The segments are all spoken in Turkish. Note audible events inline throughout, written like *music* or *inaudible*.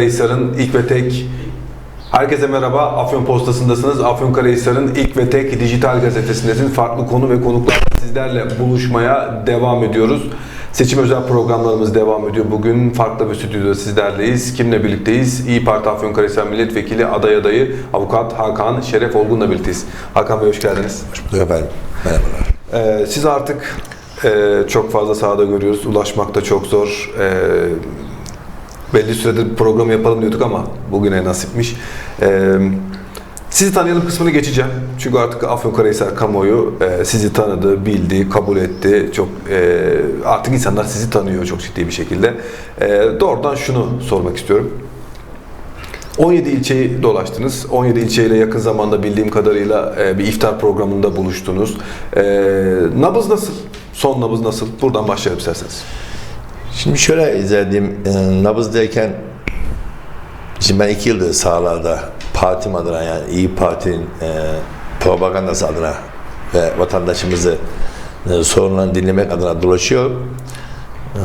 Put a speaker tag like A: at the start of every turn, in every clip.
A: Afyonkarahisar'ın ilk ve tek Herkese merhaba. Afyon Postası'ndasınız. Afyonkarahisar'ın ilk ve tek dijital gazetesindesiniz. Farklı konu ve konuklarla sizlerle buluşmaya devam ediyoruz. Seçim özel programlarımız devam ediyor. Bugün farklı bir stüdyoda sizlerleyiz. Kimle birlikteyiz? İyi Parti Afyonkarahisar Milletvekili aday adayı Avukat Hakan Şeref Olgun'la birlikteyiz. Hakan Bey hoş geldiniz.
B: Hoş bulduk efendim. Merhabalar.
A: Ee, siz artık e, çok fazla sahada görüyoruz. Ulaşmak da çok zor. Ee, belli süredir program yapalım diyorduk ama bugüne nasipmiş. Ee, sizi tanıyalım kısmını geçeceğim. Çünkü artık Afyonkarahisar kamuoyu e, sizi tanıdı, bildi, kabul etti. Çok e, artık insanlar sizi tanıyor çok ciddi bir şekilde. E, doğrudan şunu sormak istiyorum. 17 ilçeyi dolaştınız. 17 ilçeyle yakın zamanda bildiğim kadarıyla e, bir iftar programında buluştunuz. E, nabız nasıl? Son nabız nasıl? Buradan başlayalım isterseniz.
B: Şimdi şöyle izah edeyim. E, nabız derken şimdi ben iki yıldır sahalarda partim adına yani İyi Parti'nin e, propagandası adına ve vatandaşımızı e, sorunlarını dinlemek adına dolaşıyorum. E,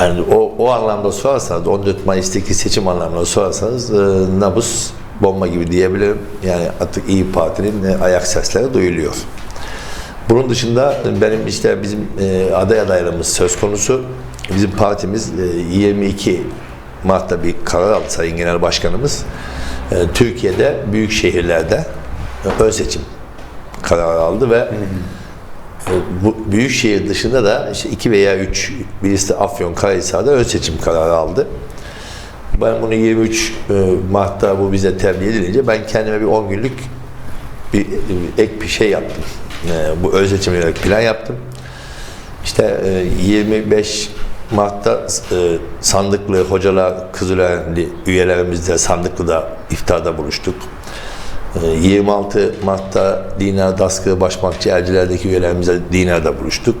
B: yani o, o anlamda sorarsanız 14 Mayıs'taki seçim anlamında sorarsanız e, nabız bomba gibi diyebilirim. Yani artık İyi Parti'nin e, ayak sesleri duyuluyor. Bunun dışında benim işte bizim e, aday adaylarımız söz konusu. Bizim partimiz e, 22 Mart'ta bir karar aldı Sayın Genel Başkanımız. E, Türkiye'de büyük şehirlerde e, ön seçim kararı aldı ve e, bu büyük şehir dışında da işte 2 veya 3 birisi Afyon Karahisar'da ön seçim kararı aldı. Ben bunu 23 e, Mart'ta bu bize tebliğ edilince ben kendime bir 10 günlük bir, bir ek bir şey yaptım. E, bu öz yönelik plan yaptım. İşte e, 25 Mart'ta e, sandıklı hocalar, Kızılay'lı üyelerimizle sandıklıda iftarda buluştuk. E, 26 Mart'ta Dinar Daskı, Başmakçı, Erciler'deki üyelerimizle Dinar'da buluştuk.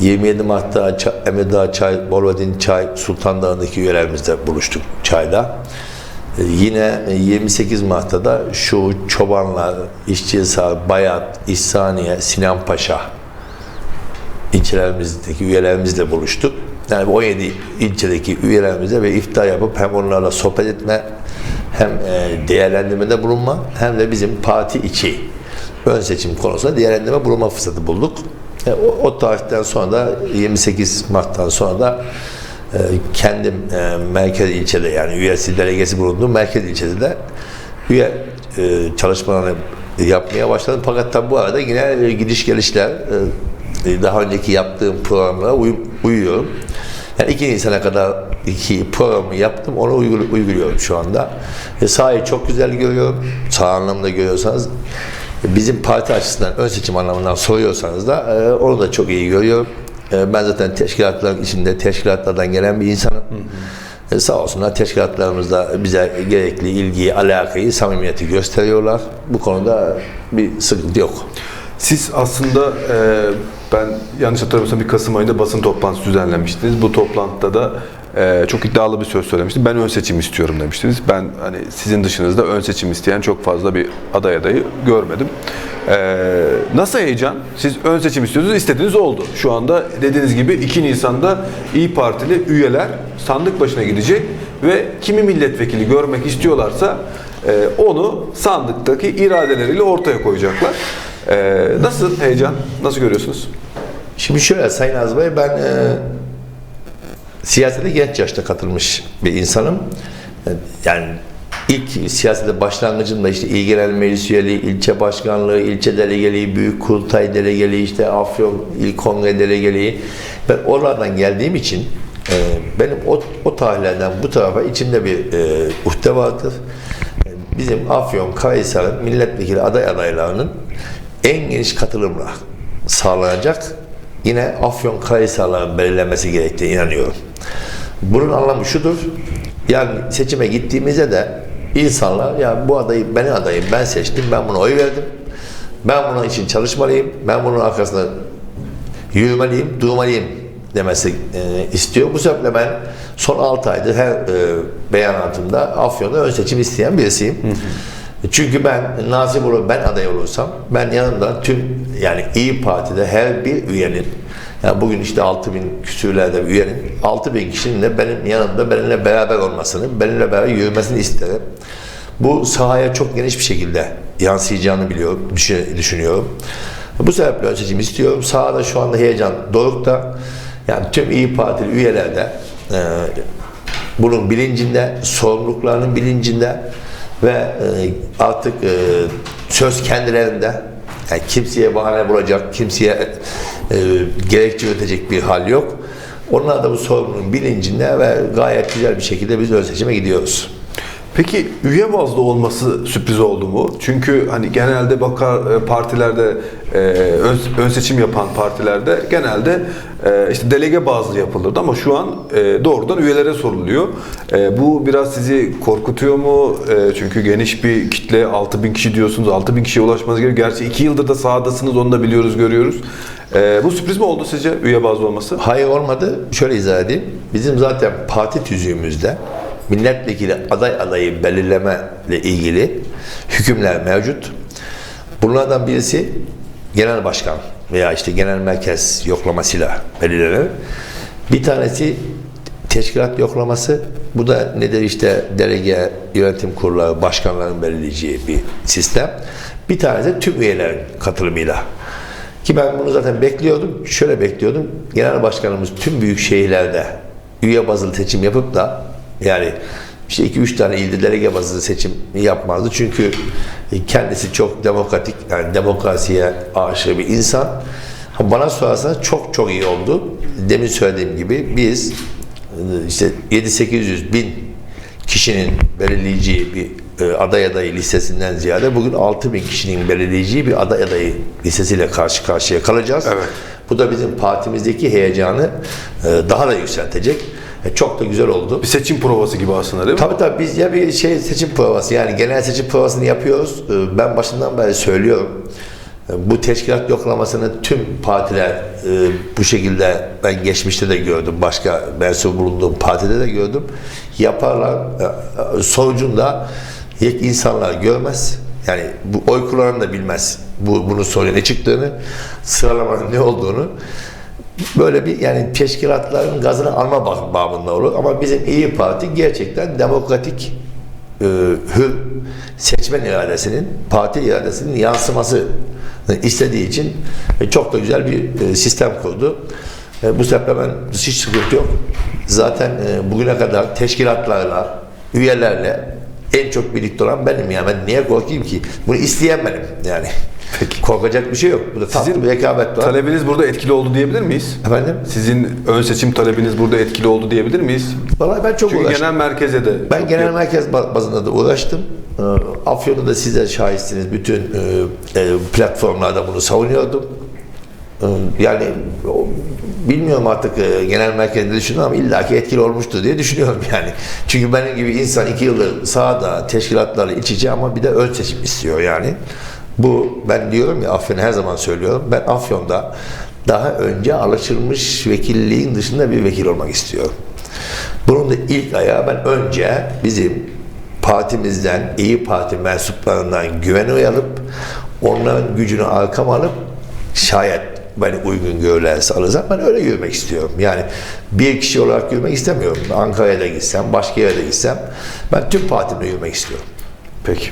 B: 27 Mart'ta Ça- Emirdağ Çay, Bolvadin Çay, Sultan Dağı'ndaki üyelerimizle buluştuk çayda. E, Yine 28 Mart'ta da şu Çobanlar, İşçihisar, Bayat, İhsaniye, Sinan Paşa ilçelerimizdeki üyelerimizle buluştuk. Yani bu 17 ilçedeki üyelerimizle ve iftar yapıp hem onlarla sohbet etme, hem e, değerlendirmede bulunma, hem de bizim parti içi ön seçim konusunda değerlendirme bulunma fırsatı bulduk. E, o, o tarihten sonra da 28 Mart'tan sonra da e, kendim merkez ilçede yani üyesi delegesi bulunduğum merkez ilçede de üye e, çalışmalarını yapmaya başladım. Fakat tabi bu arada yine e, gidiş gelişler daha önceki yaptığım programlara uy- uyuyorum. Yani 2 Nisan'a kadar iki programı yaptım. Onu uygul- uyguluyorum şu anda. E, sahayı çok güzel görüyorum. Sağ anlamda görüyorsanız e, bizim parti açısından ön seçim anlamından soruyorsanız da e, onu da çok iyi görüyorum. E, ben zaten teşkilatların içinde teşkilatlardan gelen bir insanım. E, sağ olsunlar teşkilatlarımız da bize gerekli ilgiyi, alakayı, samimiyeti gösteriyorlar. Bu konuda bir sıkıntı yok.
A: Siz aslında e, ben yanlış hatırlamıyorsam bir Kasım ayında basın toplantısı düzenlemiştiniz. Bu toplantıda da e, çok iddialı bir söz söylemiştiniz. Ben ön seçim istiyorum demiştiniz. Ben hani sizin dışınızda ön seçim isteyen çok fazla bir aday adayı görmedim. E, nasıl heyecan? Siz ön seçim istiyordunuz, istediğiniz oldu. Şu anda dediğiniz gibi 2 Nisan'da İyi Partili üyeler sandık başına gidecek ve kimi milletvekili görmek istiyorlarsa e, onu sandıktaki iradeleriyle ortaya koyacaklar. Ee, nasıl heyecan? Nasıl görüyorsunuz?
B: Şimdi şöyle Sayın Aziz Bey, ben e, siyasete genç yaşta katılmış bir insanım. E, Yani ilk siyasete başlangıcımda işte İl Genel Meclis üyeliği, ilçe başkanlığı, ilçe delegeliği, büyük kurultay delegeliği, işte Afyon İl Kongre delegeliği. Ben oralardan geldiğim için e, benim o, o tarihlerden bu tarafa içimde bir e, uhde vardır. E, Bizim Afyon Karahisar'ın milletvekili aday adaylarının en geniş katılımla sağlanacak yine Afyon Karahisar'ların belirlenmesi gerektiğine inanıyorum. Bunun anlamı şudur. Yani seçime gittiğimizde de insanlar ya bu adayı benim adayım ben seçtim ben buna oy verdim. Ben bunun için çalışmalıyım. Ben bunun arkasında yürümeliyim, durmalıyım demesi e, istiyor. Bu sebeple ben son 6 aydır her e, beyanatımda Afyon'da ön seçim isteyen birisiyim. Çünkü ben nasip olur ben aday olursam ben yanımda tüm yani İyi Parti'de her bir üyenin Yani bugün işte 6 bin küsürlerde üyenin 6 bin kişinin de benim yanımda benimle beraber olmasını, benimle beraber yürümesini isterim. Bu sahaya çok geniş bir şekilde yansıyacağını biliyorum, düşün- düşünüyorum. Bu sebeple seçim istiyorum. Sahada şu anda heyecan dorukta. Yani tüm İyi Partili üyeler de e, bunun bilincinde, sorumluluklarının bilincinde ve e, artık e, söz kendilerinde. Yani kimseye bahane bulacak, kimseye e, gerekçe üretecek bir hal yok. Onlar da bu sorumluluğun bilincinde ve gayet güzel bir şekilde biz ön seçime gidiyoruz.
A: Peki üye bazlı olması sürpriz oldu mu? Çünkü hani genelde bakar e, partilerde e, ön, ön seçim yapan partilerde genelde e, işte delege bazlı yapılırdı ama şu an doğrudan üyelere soruluyor. Bu biraz sizi korkutuyor mu? Çünkü geniş bir kitle 6000 kişi diyorsunuz. 6000 kişiye ulaşmanız gerekiyor. Gerçi 2 yıldır da sahadasınız onu da biliyoruz, görüyoruz. E, bu sürpriz mi oldu sizce üye bazlı olması?
B: Hayır olmadı. Şöyle izah edeyim. Bizim zaten parti tüzüğümüzde milletvekili aday adayı belirleme ile ilgili hükümler mevcut. Bunlardan birisi genel başkan veya işte genel merkez yoklamasıyla belirlenir. Bir tanesi teşkilat yoklaması. Bu da nedir işte delege yönetim kurulları başkanların belirleyeceği bir sistem. Bir tanesi tüm üyelerin katılımıyla ki ben bunu zaten bekliyordum. Şöyle bekliyordum. Genel başkanımız tüm büyük şehirlerde üye bazlı seçim yapıp da yani işte 2-3 tane ilde delege bazlı seçim yapmazdı. Çünkü kendisi çok demokratik, yani demokrasiye aşık bir insan. Bana sorarsanız çok çok iyi oldu. Demin söylediğim gibi biz işte 7-800 bin kişinin belirleyeceği bir e, aday adayı listesinden ziyade bugün 6 bin kişinin belirleyeceği bir aday adayı listesiyle karşı karşıya kalacağız.
A: Evet.
B: Bu da bizim partimizdeki heyecanı e, daha da yükseltecek. E, çok da güzel oldu.
A: Bir seçim provası gibi aslında değil mi?
B: Tabii tabii biz ya bir şey seçim provası yani genel seçim provasını yapıyoruz. Ee, Ben başından beri söylüyorum. Ee, Bu teşkilat yoklamasını tüm partiler e, bu şekilde ben geçmişte de gördüm. Başka mensup bulunduğum partide de gördüm. Yaparlar. Ee, e, Sonucunda yek insanlar görmez. Yani bu oy kullanan da bilmez. Bu bunun sonucu ne çıktığını, sıralamanın ne olduğunu böyle bir yani teşkilatların gazını alma babında olur. Ama bizim İyi Parti gerçekten demokratik e, hür seçmen iradesinin, parti iradesinin yansıması istediği için e, çok da güzel bir e, sistem kurdu. E, bu sebeple ben hiç sıkıntı yok. Zaten bugüne kadar teşkilatlarla, üyelerle en çok birlikte olan benim yani. Ben niye korkayım ki? Bunu isteyen benim yani.
A: Peki.
B: Korkacak bir şey yok. Burada tatlı
A: Sizin
B: bir rekabet var.
A: Talebiniz burada etkili oldu diyebilir miyiz?
B: Efendim?
A: Sizin ön seçim talebiniz burada etkili oldu diyebilir miyiz?
B: Vallahi ben çok
A: Çünkü
B: uğraştım.
A: genel merkeze de
B: Ben genel
A: yakın.
B: merkez ba- bazında da uğraştım. Ee, Afyon'da da siz de şahitsiniz. Bütün e, e, platformlarda bunu savunuyordum. Ee, Yani bilmiyorum artık e, genel merkezde düşünüyorum ama illaki etkili olmuştur diye düşünüyorum *laughs* yani. Çünkü benim gibi insan iki yıldır sahada teşkilatlarla iç içe ama bir de ön seçim istiyor yani. Bu ben diyorum ya Afyon'u her zaman söylüyorum. Ben Afyon'da daha önce alışılmış vekilliğin dışında bir vekil olmak istiyorum. Bunun da ilk ayağı ben önce bizim partimizden, iyi Parti mensuplarından güven uyalıp onların gücünü arkam alıp şayet beni uygun görürlerse alacağım. Ben öyle yürümek istiyorum. Yani bir kişi olarak yürümek istemiyorum. Ankara'ya da gitsem, başka yere de gitsem ben tüm partimle yürümek istiyorum.
A: Peki.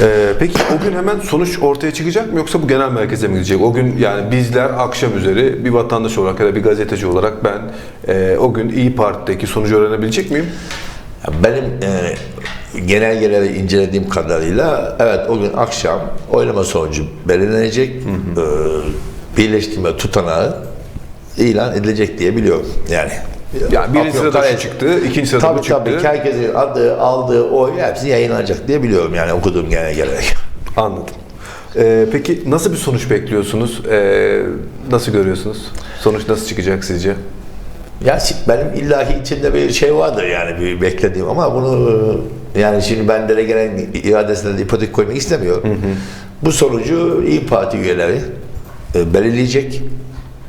A: Ee, peki o gün hemen sonuç ortaya çıkacak mı yoksa bu genel merkeze mi gidecek? O gün yani bizler akşam üzeri bir vatandaş olarak ya da bir gazeteci olarak ben e, o gün İyi Parti'deki sonucu öğrenebilecek miyim?
B: Benim e, genelgeleri incelediğim kadarıyla evet o gün akşam oylama sonucu belirlenecek. E, birleştirme tutanağı ilan edilecek diye biliyorum. Yani
A: Yani birinci sırada şu çıktı, ikinci sırada
B: tabii,
A: bu çıktı.
B: Tabii herkesin adı, aldığı oy hepsi yayınlanacak diye biliyorum yani okuduğum genelgeleri. *laughs*
A: Anladım. Ee, peki nasıl bir sonuç bekliyorsunuz? Ee, nasıl görüyorsunuz? Sonuç nasıl çıkacak sizce?
B: Ya benim illaki içinde bir şey vardır yani bir beklediğim ama bunu e, yani şimdi ben delegenin iadesine de ipotek koymak istemiyorum. Bu sonucu İyi Parti üyeleri belirleyecek.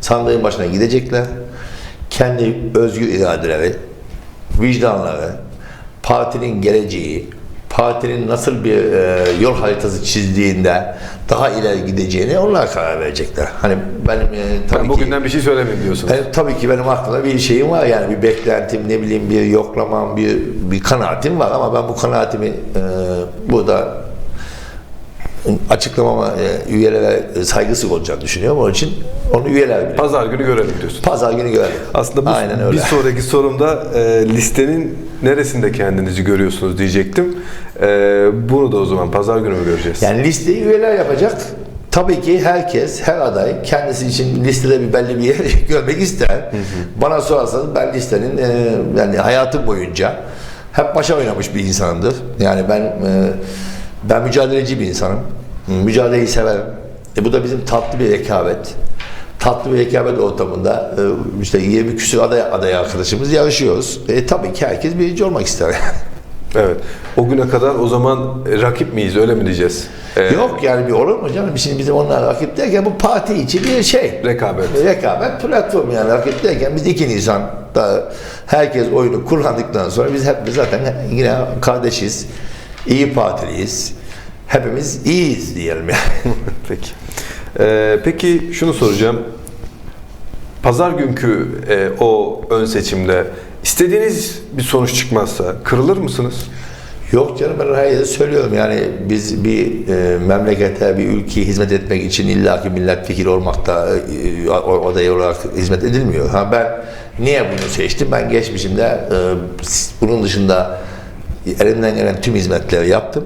B: Sandığın başına gidecekler. Kendi özgür iradeleri, vicdanları, partinin geleceği, partinin nasıl bir e, yol haritası çizdiğinde daha ileri gideceğini onlar karar verecekler. Hani benim e, tabii
A: Ben
B: ki
A: bugünden bir şey söylemeyeyim diyorsunuz.
B: e, tabii ki benim aklımda bir şeyim var yani bir beklentim ne bileyim bir yoklamam bir bir kanaatim var ama ben bu kanaatimi e, burada açıklamama e, üyelere saygısız olacağını düşünüyorum. Onun için onu üyeler bilir.
A: Pazar günü görelim diyorsun.
B: Pazar günü görelim.
A: Aslında bu,
B: Aynen öyle.
A: bir sonraki sorumda e, listenin neresinde kendinizi görüyorsunuz diyecektim. E, bunu da o zaman pazar günü mü göreceğiz?
B: Yani listeyi üyeler yapacak. Tabii ki herkes, her aday kendisi için listede bir belli bir yer *laughs* görmek ister. Bana sorarsanız ben listenin e, yani hayatım boyunca hep başa oynamış bir insanımdır. Yani ben e, ben mücadeleci bir insanım. Mücadeleyi severim. E, bu da bizim tatlı bir rekabet. Tatlı bir rekabet ortamında e, işte 20 küsur aday, aday arkadaşımız yarışıyoruz. E, tabii ki herkes birinci olmak ister. *laughs*
A: Evet. O güne kadar o zaman e, rakip miyiz öyle mi diyeceğiz? E,
B: Yok yani bir olur mu canım? Şimdi bizim onlar rakip derken bu parti içi bir şey.
A: Rekabet.
B: Rekabet platformu yani rakip derken biz 2 Nisan da herkes oyunu kullandıktan sonra biz hep zaten yine kardeşiz. İyi partiliyiz. Hepimiz iyiyiz diyelim yani. *laughs*
A: Peki. E, peki şunu soracağım. Pazar günkü e, o ön seçimde istediğiniz bir sonuç çıkmazsa kırılır mısınız?
B: Yok canım ben her yerde söylüyorum yani biz bir e, memlekete, bir ülkeye hizmet etmek için illaki milletvekili olmakta e, aday olarak hizmet edilmiyor. Ha ben niye bunu seçtim? Ben geçmişimde e, bunun dışında elimden gelen tüm hizmetleri yaptım.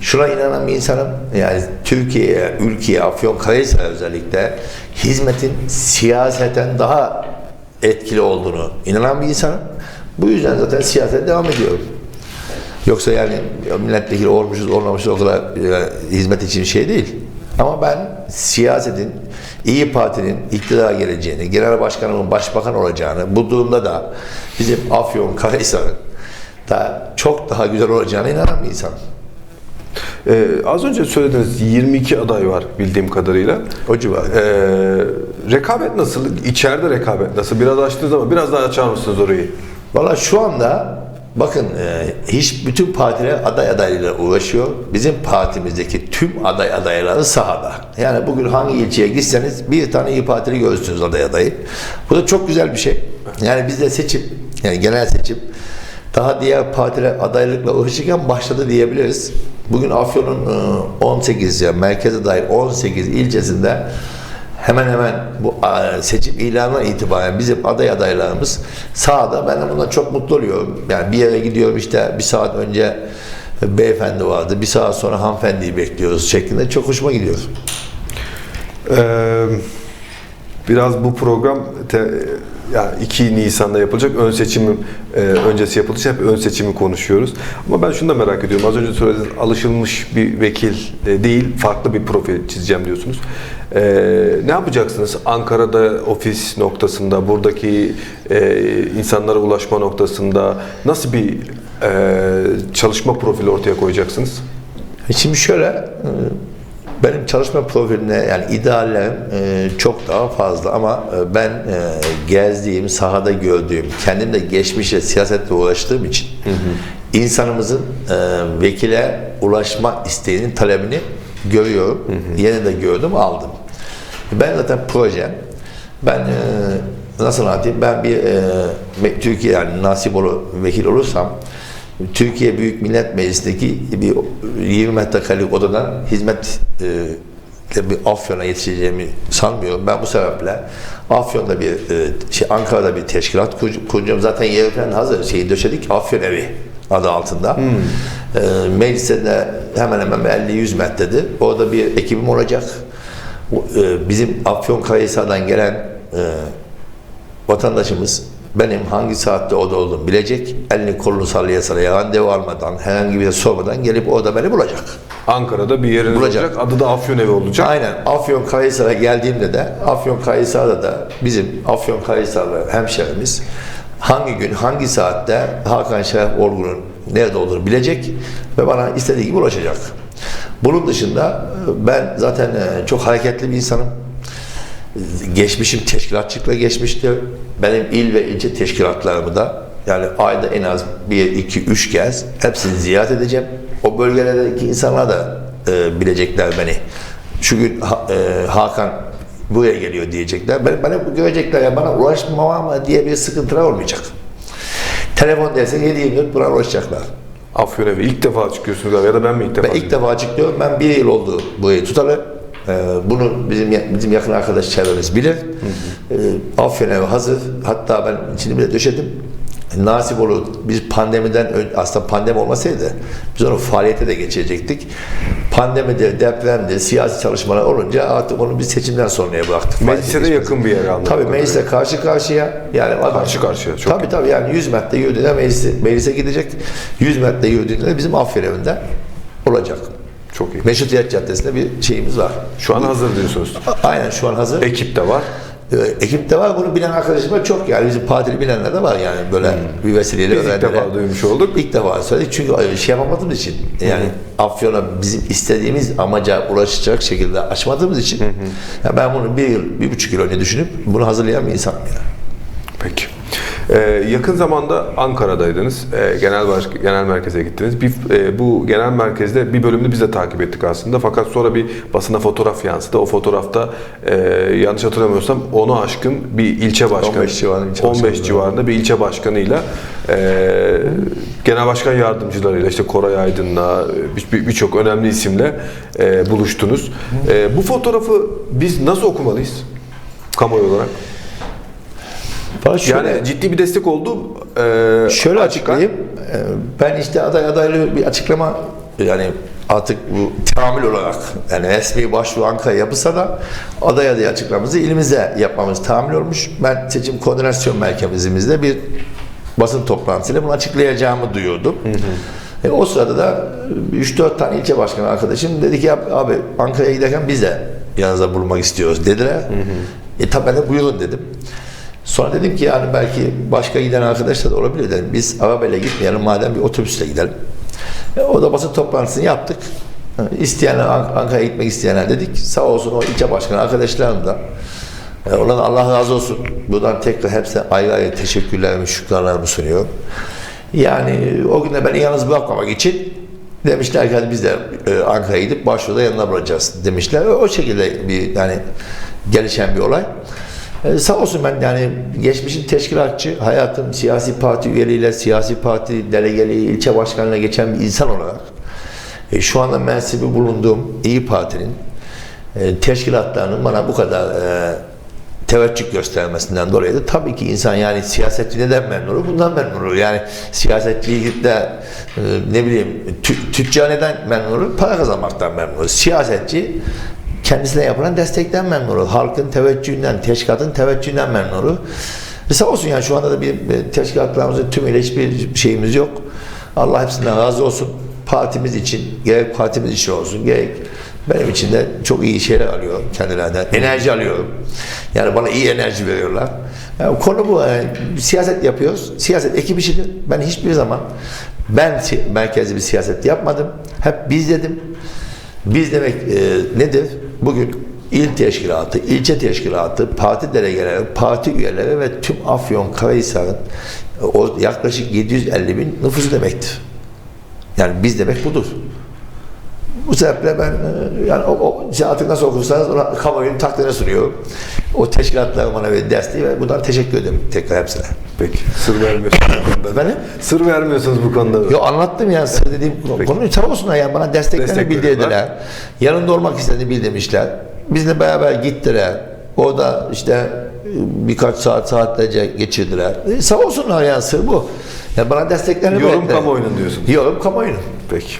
B: Şuna inanan bir insanım. Yani Türkiye'ye, ülkeye, Afyonkarahisar'a özellikle hizmetin siyaseten daha etkili olduğunu inanan bir insanım. Bu yüzden zaten siyasete devam ediyorum. Yoksa yani milletvekili olmuşuz olmamışız o kadar e, hizmet için şey değil. Ama ben siyasetin, İyi Parti'nin iktidara geleceğini, genel başkanımın başbakan olacağını, bu durumda da bizim Afyon, Karahisar'ın da çok daha güzel olacağına inanan bir insanım.
A: E, az önce söylediğiniz 22 aday var bildiğim kadarıyla.
B: O civarda.
A: E, rekabet nasıl? İçeride rekabet nasıl? Biraz açtınız ama biraz daha açar mısınız orayı?
B: Valla şu anda bakın e, hiç bütün partiler aday adaylarıyla uğraşıyor. Bizim partimizdeki tüm aday adayları sahada. Yani bugün hangi ilçeye gitseniz bir tane iyi partili görürsünüz aday adayı. Bu da çok güzel bir şey. Yani bizde seçim, yani genel seçim daha diğer partiler adaylıkla uğraşırken başladı diyebiliriz. Bugün Afyon'un e, 18 ya merkeze dair 18 ilçesinde hemen hemen bu a, seçim ilanına itibaren bizim aday adaylarımız sahada ben de bundan çok mutlu oluyorum. Yani bir yere gidiyorum işte bir saat önce beyefendi vardı, bir saat sonra hanımefendiyi bekliyoruz şeklinde çok hoşuma gidiyor.
A: Ee, biraz bu program te, yani 2 Nisan'da yapılacak ön seçimi e, öncesi yapılacak hep ön seçimi konuşuyoruz. Ama ben şunu da merak ediyorum. Az önce söylediğiniz alışılmış bir vekil e, değil, farklı bir profil çizeceğim diyorsunuz. Ee, ne yapacaksınız? Ankara'da ofis noktasında, buradaki e, insanlara ulaşma noktasında nasıl bir e, çalışma profili ortaya koyacaksınız?
B: E Şimdi şöyle, e, benim çalışma profiline yani ideallerim e, çok daha fazla. Ama e, ben e, gezdiğim, sahada gördüğüm, kendim de geçmişe siyasetle uğraştığım için insanımızın e, vekile ulaşma isteğinin talebini görüyorum. Yeni de gördüm, aldım. Ben zaten projem, ben e, nasıl anlatayım, ben bir e, Türkiye yani nasip olur, vekil olursam Türkiye Büyük Millet Meclisi'ndeki bir 20 metrekarelik odadan hizmet e, bir Afyon'a yetişeceğimi sanmıyorum. Ben bu sebeple Afyon'da bir e, şey Ankara'da bir teşkilat kur- kuracağım. Zaten yeri falan hazır. Şeyi döşedik. Afyon Evi adı altında. E, meclise de hemen hemen 50-100 metredir. Orada bir ekibim olacak. E, bizim Afyonkarahisar'dan gelen e, vatandaşımız benim hangi saatte orada olduğumu bilecek. Elini kolunu sallaya sallaya randevu almadan, herhangi bir şey sormadan gelip orada beni bulacak.
A: Ankara'da bir yeriniz
B: Bulacak.
A: olacak. Adı da Afyonevi olacak.
B: Aynen. Afyon Karahisar'a geldiğimde de Afyon Karahisar'da da bizim Afyon Karahisar'lı hemşerimiz hangi gün, hangi saatte Hakan Şeref Olgun'un nerede olduğunu bilecek ve bana istediği gibi ulaşacak. Bunun dışında e, ben zaten e, çok hareketli bir insanım. Geçmişim teşkilatçılıkla geçmiştir. Benim il ve ilçe teşkilatlarımı da yani ayda en az bir, iki, üç kez hepsini ziyaret edeceğim. O bölgelerdeki insanlar da e, bilecekler beni. Şu gün Ha- e, Hakan buraya geliyor diyecekler. Ben, bana görecekler ya bana ulaşmama diye bir sıkıntılar olmayacak. Telefon dersen 7-24 buna ulaşacaklar.
A: Afyon'a ilk defa çıkıyorsunuz galiba ya da ben mi ilk defa?
B: Ben ilk defa açıklıyorum. Ben bir yıl oldu burayı tutalı. Ee, bunu bizim bizim yakın arkadaş çevremiz bilir. Ee, Afyon evi hazır. Hatta ben içini bile döşedim. Nasip olur. Biz pandemiden aslında pandemi olmasaydı biz onu faaliyete de geçirecektik. Pandemide, depremde, siyasi çalışmalar olunca artık onu biz seçimden sonraya bıraktık.
A: Meclise de yakın bir yer anladım.
B: Tabii meclisle karşı karşıya yani adam-
A: Karşı karşıya, çok
B: tabii tabii yani 100 metre yürüdüğünde meclise, meclise gidecek. 100 metre yürüdüğünde de bizim Afyon evinde olacak.
A: Çok iyi.
B: Meşrutiyet Caddesi'nde bir şeyimiz var.
A: Şu an hazır diyorsunuz.
B: Aynen şu an hazır.
A: Ekip de var.
B: Ee, Ekipte var. Bunu bilen arkadaşlar çok yani bizim partili bilenler de var yani böyle bir vesileyle
A: Hmm. Biz ilk
B: öğrendiler.
A: defa duymuş olduk.
B: İlk defa söyledik çünkü şey yapamadığımız için yani Afyon'a bizim istediğimiz amaca ulaşacak şekilde açmadığımız için ya ben bunu bir yıl, bir buçuk yıl önce düşünüp bunu hazırlayan bir insanım yani.
A: Peki. Ee, yakın zamanda Ankara'daydınız. Ee, genel baş, genel merkeze gittiniz. Bir, e, bu genel merkezde bir bölümünü biz de takip ettik aslında. Fakat sonra bir basına fotoğraf yansıdı. O fotoğrafta e, yanlış hatırlamıyorsam onu aşkın bir ilçe başkanı.
B: 15 civarında ilçe
A: 15
B: başkanı.
A: civarında bir ilçe başkanıyla e, genel başkan yardımcılarıyla işte Koray Aydın'la bir- bir- birçok önemli isimle e, buluştunuz. E, bu fotoğrafı biz nasıl okumalıyız? Kamuoyu olarak.
B: Şöyle,
A: Yani ciddi bir destek oldu. Ee,
B: şöyle
A: açık-
B: açıklayayım. Ee, Ben işte aday adaylı bir açıklama yani artık bu tamil olarak yani resmi başvuru Ankara yapılsa da aday adayı açıklamamızı ilimize yapmamız tamil olmuş. Ben seçim koordinasyon merkezimizde bir basın toplantısıyla bunu açıklayacağımı duyuyordum. E, o sırada da 3-4 tane ilçe başkanı arkadaşım dedi ki "Ya abi Ankara'ya giderken biz de yanınızda bulunmak istiyoruz dediler. E tabi ben de buyurun dedim. Sonra dedim ki yani belki başka giden arkadaşlar da olabilir dedim. Biz arabayla gitmeyelim madem bir otobüsle gidelim. E, o da basın toplantısını yaptık. E, İsteyenler Ank- Ankara'ya gitmek isteyenler dedik. Sağ olsun o ilçe başkanı arkadaşlarım da. E, onlara Allah razı olsun. Buradan tekrar hepsine ayrı ayrı teşekkürlerimi, şükranlarımı sunuyorum. Yani o gün de beni yalnız bırakmamak için demişler ki biz de e, Ankara'ya gidip başvuruda yanına bırakacağız demişler. O şekilde bir yani gelişen bir olay. E, sağ olsun ben yani geçmişin teşkilatçı, hayatım siyasi parti üyeliğiyle, siyasi parti delegeliği, ilçe başkanlığına geçen bir insan olarak e, şu anda mensubu bulunduğum İyi Parti'nin e, teşkilatlarının bana bu kadar e, teveccüh göstermesinden dolayı da tabii ki insan yani siyasetçi neden memnun olur? Bundan memnun olur. Yani siyasetçi de e, ne bileyim tü, tüccar neden memnun olur? Para kazanmaktan memnun olur. Siyasetçi kendisine yapılan destekten memnun olur. Halkın teveccühünden, teşkilatın teveccühünden memnun olur. E sağ olsun yani şu anda da bir teşkilatlarımızın tümüyle hiçbir şeyimiz yok. Allah hepsinden razı olsun. Partimiz için, gerek partimiz için olsun, gerek benim için de çok iyi şeyler alıyorum kendilerinden. Enerji alıyorum. Yani bana iyi enerji veriyorlar. Yani konu bu. Yani siyaset yapıyoruz. Siyaset ekip işidir. Ben hiçbir zaman ben merkezli bir siyaset yapmadım. Hep biz dedim. Biz demek e, nedir? Bugün il teşkilatı, ilçe teşkilatı, parti delegeleri, parti üyeleri ve tüm Afyon, Karahisar'ın e, yaklaşık 750 bin nüfusu demektir. Yani biz demek budur. Bu sebeple ben e, yani o, o artık nasıl okursanız ona kamuoyunun takdirine sunuyorum. O teşkilatlar bana verdiği desteği ve buradan teşekkür ederim tekrar hepsine.
A: Peki. Sır vermiyorsunuz bu konuda.
B: Efendim?
A: Sır vermiyorsunuz bu konuda.
B: Yo anlattım yani sır dediğim konuyu sağ olsunlar yani bana desteklerini
A: Destek
B: bildirdiler. Yanında olmak istediğini bildirmişler. Bizle beraber gittiler. Orada işte birkaç saat saatlerce geçirdiler. E, sağ olsunlar yani sır bu. Yani bana desteklerini
A: Yorum kamuoyunun diyorsun.
B: Yorum kamuoyunun.
A: Peki.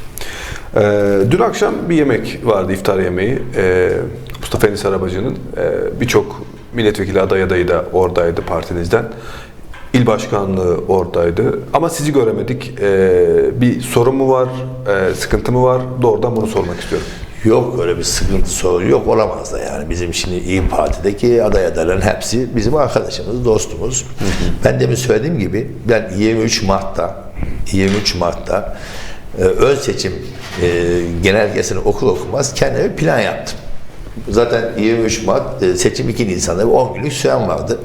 A: Ee, dün akşam bir yemek vardı, iftar yemeği. Ee, Mustafa Enis Arabacı'nın e, birçok milletvekili aday adayı da oradaydı partinizden. İl başkanlığı oradaydı. Ama sizi göremedik. Ee, bir sorun mu var, e, sıkıntı mı var? Doğrudan bunu sormak istiyorum.
B: Yok öyle bir sıkıntı sorun yok olamaz da yani bizim şimdi İyi Parti'deki aday adayların hepsi bizim arkadaşımız, dostumuz. Ben demin söylediğim gibi ben 23 Mart'ta 23 Mart'ta e, ön seçim e, genelgesini okur okumaz kendime bir plan yaptım. Zaten 23 Mart e, seçim 2 Nisan'da bir 10 günlük süren vardı.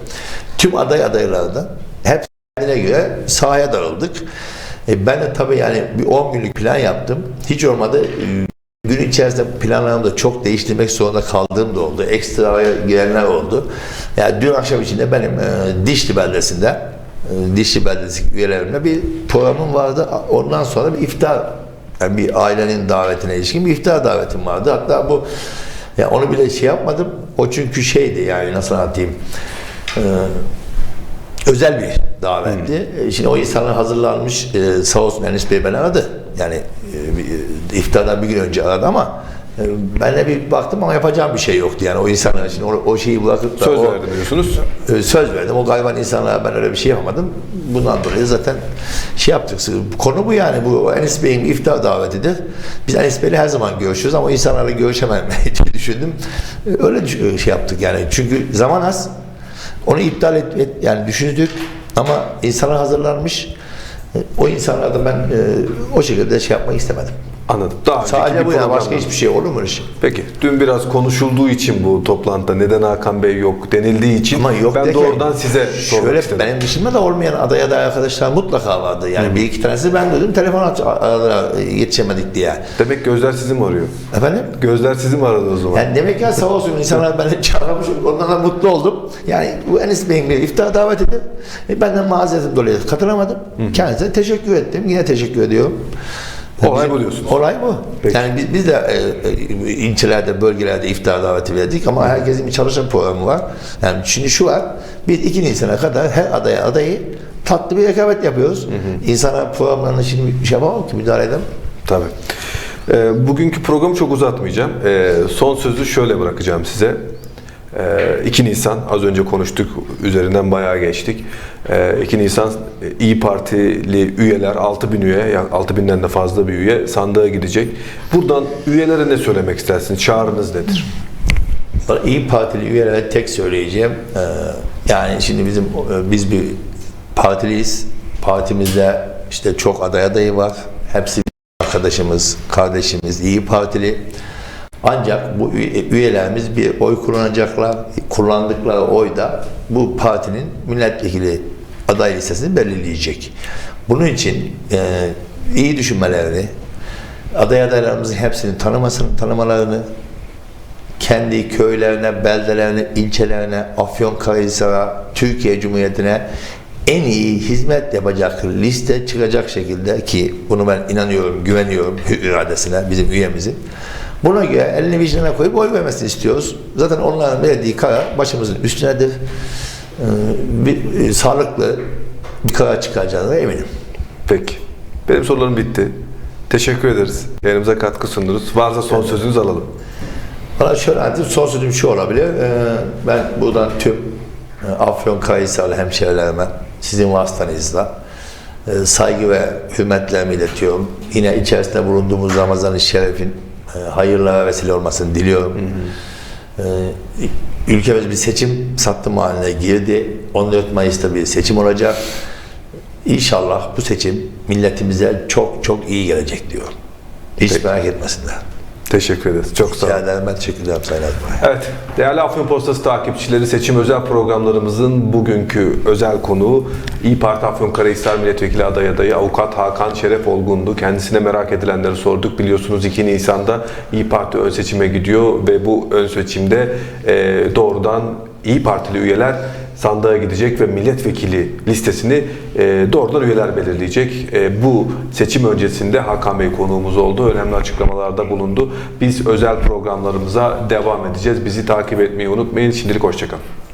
B: Tüm aday adaylardan hep kendine göre sahaya darıldık. E ben de tabii yani bir 10 günlük plan yaptım. Hiç olmadı e, gün içerisinde planlarımı da çok değiştirmek zorunda kaldığım da oldu. Ekstraya girenler oldu. Yani dün akşam içinde benim e, Dişli beldesinde e, Dişli beldesi üyelerimle bir programım vardı. Ondan sonra bir iftar yani bir ailenin davetine ilişkin bir iftar davetim vardı. Hatta bu ya onu bile şey yapmadım. O çünkü şeydi yani nasıl anlatayım? Ee, özel bir davetti. E, Şimdi o insanlar hazırlanmış. E, sağ olsun Enis Bey beni aradı. Yani e, bir- e, iftardan bir gün önce aradı ama e, ben de bir baktım ama yapacağım bir şey yoktu. Yani o insanlar için o, o şeyi bırakıp da
A: Söz
B: o,
A: verdim diyorsunuz.
B: e, söz verdim. O gariban insanlara ben öyle bir şey yapamadım. Bundan dolayı zaten şey yaptık. Konu bu yani. Bu Enis Bey'in iftar davetidir. Biz Enis Bey'le her zaman görüşüyoruz ama insanlarla görüşemem *laughs* diye düşündüm. E, Öyle düş- şey yaptık yani. Çünkü zaman az. Onu iptal et, et- yani düşündük ama insanlar hazırlanmış. E, O insanlarda ben e, o şekilde şey yapmak istemedim.
A: Anladım. Daha
B: Sadece bu ya başka hiçbir şey olur mu şey?
A: Peki. Dün biraz konuşulduğu için bu toplantıda neden Hakan Bey yok denildiği için
B: Ama yok
A: ben doğrudan size sormak
B: şöyle
A: istedim.
B: benim dışımda da olmayan aday aday arkadaşlar mutlaka vardı. Yani bir iki tanesi ben dedim telefon aç aradılar yetişemedik diye.
A: Demek gözler sizi mi arıyor?
B: Efendim?
A: Gözler sizi mi aradı o zaman?
B: Yani demek ki sağ olsun insanlar *laughs* beni çağırmış, ondan da mutlu oldum. Yani bu Enis Bey'in bir iftar davet edip e, benden mazeretim dolayı katılamadım. Kendisine teşekkür ettim. Yine teşekkür ediyorum.
A: Olay
B: Bizim-
A: bu diyorsunuz.
B: Olay bu.
A: Peki.
B: Yani biz, biz de e, e, ilçelerde, bölgelerde iftar daveti verdik ama herkesin bir çalışma programı var. Yani şimdi şu var, biz 2 Nisan'a kadar her adaya adayı tatlı bir rekabet yapıyoruz. İnsana programlarına şimdi bir şey yapamam ki müdahale edemem.
A: Tabii. Ee, bugünkü programı çok uzatmayacağım. Ee, son sözü şöyle bırakacağım size. Ee, 2 Nisan, az önce konuştuk, üzerinden bayağı geçtik. Ee, 2 Nisan e, İyi Partili üyeler, 6 bin üye, yani 6 binden de fazla bir üye sandığa gidecek. Buradan üyelere ne söylemek istersiniz? Çağrınız nedir?
B: İyi Partili üyelere tek söyleyeceğim. e, yani şimdi bizim e, biz bir partiliyiz. Partimizde işte çok aday adayı var. Hepsi arkadaşımız, kardeşimiz, İyi Partili. Ancak bu üye- üyelerimiz bir oy kullanacaklar. Kullandıkları oyda bu partinin milletvekili aday listesini belirleyecek. Bunun için e, iyi düşünmelerini, aday adaylarımızın hepsini tanımasını, tanımalarını, kendi köylerine, beldelerine, ilçelerine, Afyonkarahisar'a, Türkiye Cumhuriyeti'ne en iyi hizmet yapacak liste çıkacak şekilde ki bunu ben inanıyorum, güveniyorum *laughs* iradesine, bizim üyemizin. Buna göre elini vicdanına koyup oy vermesini istiyoruz. Zaten onların verdiği karar başımızın üstünedir. Ee, bir, e, sağlıklı bir karar çıkacağına eminim.
A: Peki. Benim sorularım bitti. Teşekkür ederiz. Yayınımıza katkı sundunuz. Varsa son sözünüzü alalım.
B: Bana şöyle anlatayım, son sözüm şu olabilir. Ee, ben buradan tüm e, Afyon Kayısalı hemşehrilerime sizin vasıtanızla e, saygı ve hürmetlerimi iletiyorum. Yine içerisinde bulunduğumuz Ramazan-ı Şerif'in e, hayırlara vesile olmasını diliyorum. Ee, ülkemiz bir seçim sattım haline girdi. 14 Mayıs'ta bir seçim olacak. İnşallah bu seçim milletimize çok çok iyi gelecek diyorum. Hiç
A: Peki.
B: merak etmesinler.
A: Teşekkür ederiz. Çok sağ olun.
B: Ben teşekkür ederim Sayın Azbay.
A: Evet, değerli Afyon Postası takipçileri seçim özel programlarımızın bugünkü özel konuğu İyi Parti Afyonkarahisar Milletvekili aday adayı Avukat Hakan Şeref Olgun'du. Kendisine merak edilenleri sorduk. Biliyorsunuz 2 Nisan'da İyi Parti ön seçime gidiyor ve bu ön seçimde e, doğrudan İyi Partili üyeler sandığa gidecek ve milletvekili listesini e, doğrudan üyeler belirleyecek. E, bu seçim öncesinde Hakan Bey konuğumuz oldu. Önemli açıklamalarda bulundu. Biz özel programlarımıza devam edeceğiz. Bizi takip etmeyi unutmayın. Şimdilik hoşçakalın.